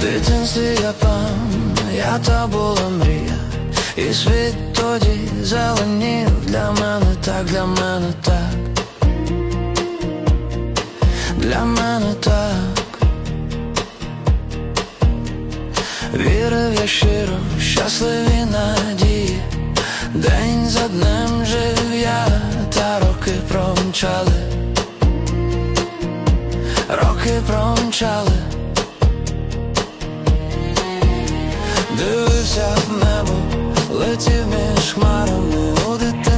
дитинстві я пам, я та була мрія, і світ тоді зеленів для мене так, для мене так, для мене так. Вірив я щиро, щасливі надії, день за днем жив я, та роки промчали, роки промчали. Дивився в небо, летів між хмарами. У дитинстві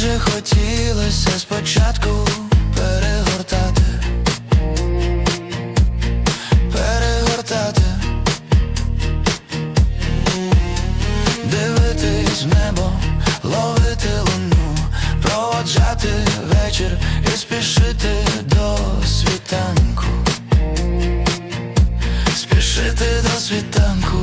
же хотілося спочатку перегортати, перегортати. Дивитись в небо, ловити луну, проводжати вечір і спішити до світанку, спішити до світанку.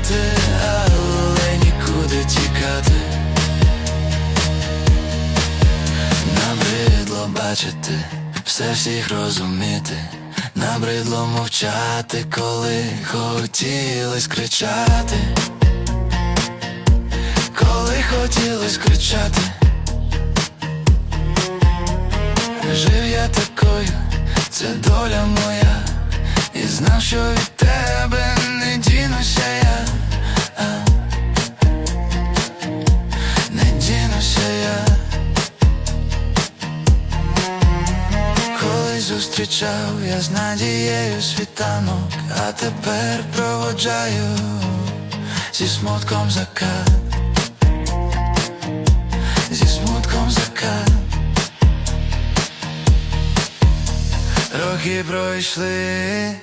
Прийняти, але нікуди тікати. Набридло бачити, все всіх розуміти, набридло мовчати, коли хотілось кричати, коли хотілось кричати. Жив я такою, це доля моя, і знав, що від зустрічав я з надією світанок, а тепер проводжаю зі смутком закат, зі смутком закат. Роки пройшли,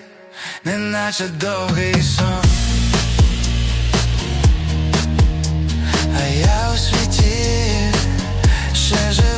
неначе довгий сон. А я у світі ще живу